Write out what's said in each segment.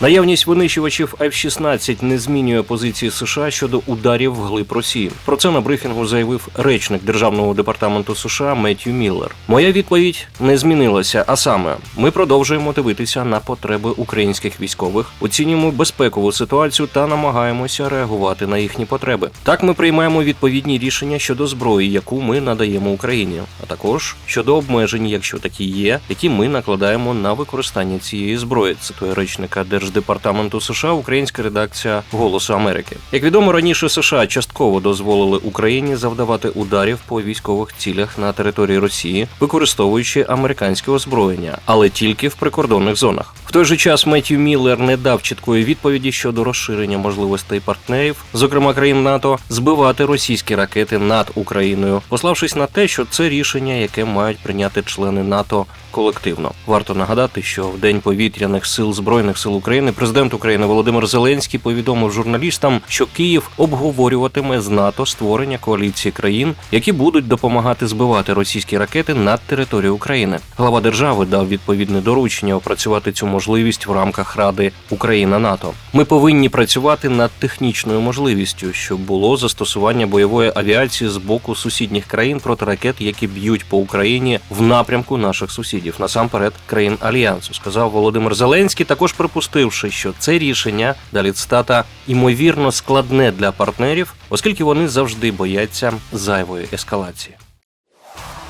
Наявність винищувачів F-16 не змінює позиції США щодо ударів вглиб Росії. Про це на брифінгу заявив речник державного департаменту США Меттью Міллер. Моя відповідь не змінилася. А саме, ми продовжуємо дивитися на потреби українських військових, оцінюємо безпекову ситуацію та намагаємося реагувати на їхні потреби. Так ми приймаємо відповідні рішення щодо зброї, яку ми надаємо Україні, а також щодо обмежень, якщо такі є, які ми накладаємо на використання цієї зброї. Цитує речника Держдепартаменту США українська редакція Голосу Америки. Як відомо, раніше США частково дозволили Україні завдавати ударів по військових цілях на території Росії, використовуючи американське озброєння, але тільки в прикордонних зонах. В той же час Меттью Міллер не дав чіткої відповіді щодо розширення можливостей партнерів, зокрема країн НАТО, збивати російські ракети над Україною, пославшись на те, що це рішення, яке мають прийняти члени НАТО колективно. Варто нагадати, що в день повітряних сил збройних сил України президент України Володимир Зеленський повідомив журналістам, що Київ обговорюватиме з НАТО створення коаліції країн, які будуть допомагати збивати російські ракети над територією України. Глава держави дав відповідне доручення опрацювати цю можливість в рамках Ради Україна НАТО. Ми повинні працювати над технічною можливістю, щоб було застосування бойової авіації з боку сусідніх країн проти ракет, які б'ють по Україні в напрямку наших сусідів, насамперед країн альянсу, сказав Володимир Зеленський, також припустивши, що це рішення далі цитата імовірно складне для партнерів, оскільки вони завжди бояться зайвої ескалації.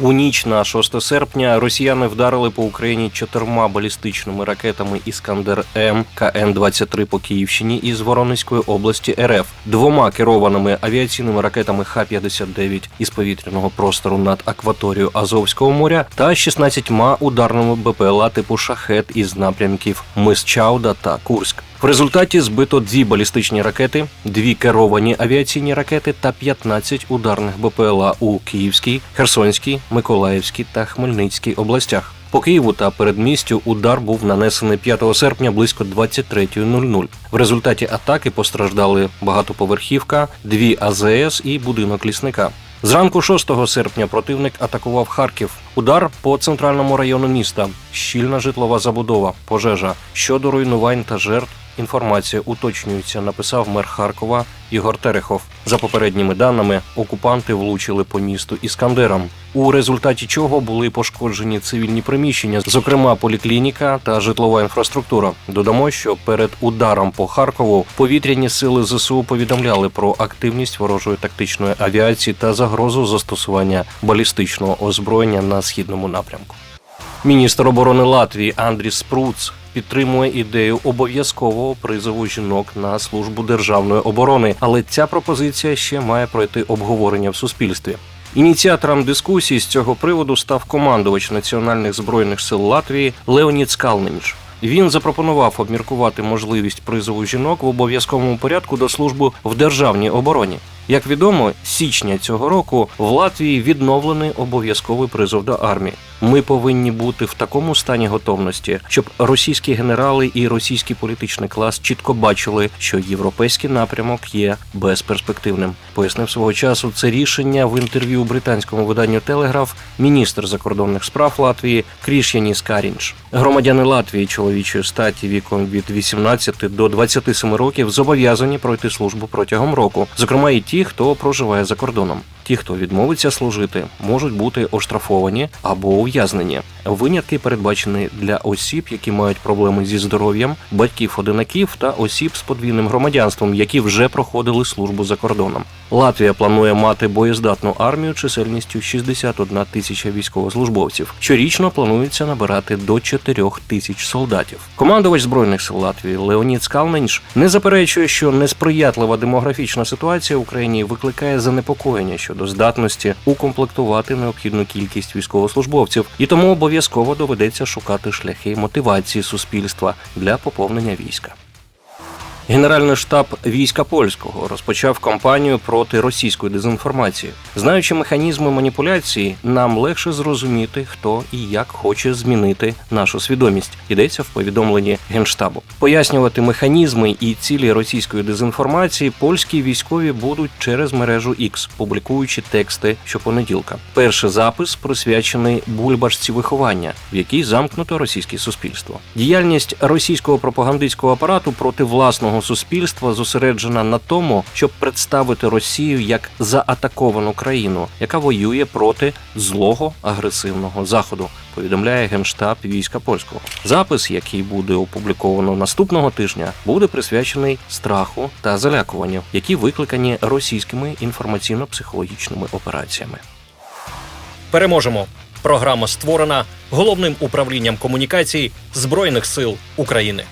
У ніч на 6 серпня росіяни вдарили по Україні чотирма балістичними ракетами Іскандер М КН-23 по Київщині із Воронезької області РФ, двома керованими авіаційними ракетами Х-59 із повітряного простору над акваторією Азовського моря та 16 ударними БПЛА типу Шахет із напрямків Мисчауда та Курськ. В результаті збито дві балістичні ракети, дві керовані авіаційні ракети та 15 ударних БПЛА у Київській, Херсонській, Миколаївській та Хмельницькій областях. По Києву та передмістю удар був нанесений 5 серпня близько 23.00. В результаті атаки постраждали багатоповерхівка, дві АЗС і будинок лісника. Зранку 6 серпня противник атакував Харків. Удар по центральному району міста, щільна житлова забудова, пожежа щодо руйнувань та жертв. Інформація уточнюється, написав мер Харкова Ігор Терехов. За попередніми даними, окупанти влучили по місту Іскандером, у результаті чого були пошкоджені цивільні приміщення, зокрема поліклініка та житлова інфраструктура. Додамо, що перед ударом по Харкову повітряні сили ЗСУ повідомляли про активність ворожої тактичної авіації та загрозу застосування балістичного озброєння на східному напрямку. Міністр оборони Латвії Андріс Спруц підтримує ідею обов'язкового призову жінок на службу державної оборони, але ця пропозиція ще має пройти обговорення в суспільстві. Ініціатором дискусії з цього приводу став командувач національних збройних сил Латвії Леонід Скалненч. Він запропонував обміркувати можливість призову жінок в обов'язковому порядку до служби в державній обороні. Як відомо, січня цього року в Латвії відновлений обов'язковий призов до армії. Ми повинні бути в такому стані готовності, щоб російські генерали і російський політичний клас чітко бачили, що європейський напрямок є безперспективним. Пояснив свого часу це рішення в інтерв'ю британському виданню Телеграф міністр закордонних справ Латвії Кріш'яніс Карінч. Громадяни Латвії чоловічої статі віком від 18 до 27 років зобов'язані пройти службу протягом року, зокрема і ті, хто проживає за кордоном. Ті, хто відмовиться служити, можуть бути оштрафовані або ув'язнені. Винятки передбачені для осіб, які мають проблеми зі здоров'ям, батьків одинаків та осіб з подвійним громадянством, які вже проходили службу за кордоном. Латвія планує мати боєздатну армію чисельністю 61 тисяча військовослужбовців. Щорічно планується набирати до 4 тисяч солдатів. Командувач збройних сил Латвії Леонід Скалненш не заперечує, що несприятлива демографічна ситуація в Україні викликає занепокоєння щодо здатності укомплектувати необхідну кількість військовослужбовців, і тому обов'язково доведеться шукати шляхи мотивації суспільства для поповнення війська. Генеральний штаб війська польського розпочав кампанію проти російської дезінформації. Знаючи механізми маніпуляції, нам легше зрозуміти, хто і як хоче змінити нашу свідомість. Йдеться в повідомленні генштабу. Пояснювати механізми і цілі російської дезінформації польські військові будуть через мережу X, публікуючи тексти щопонеділка. Перший запис присвячений бульбашці виховання, в якій замкнуто російське суспільство. Діяльність російського пропагандистського апарату проти власного суспільства зосереджена на тому, щоб представити Росію як заатаковану країну, яка воює проти злого агресивного заходу. Повідомляє генштаб війська польського. Запис, який буде опубліковано наступного тижня, буде присвячений страху та залякуванню, які викликані російськими інформаційно-психологічними операціями. Переможемо. Програма створена головним управлінням комунікацій Збройних сил України.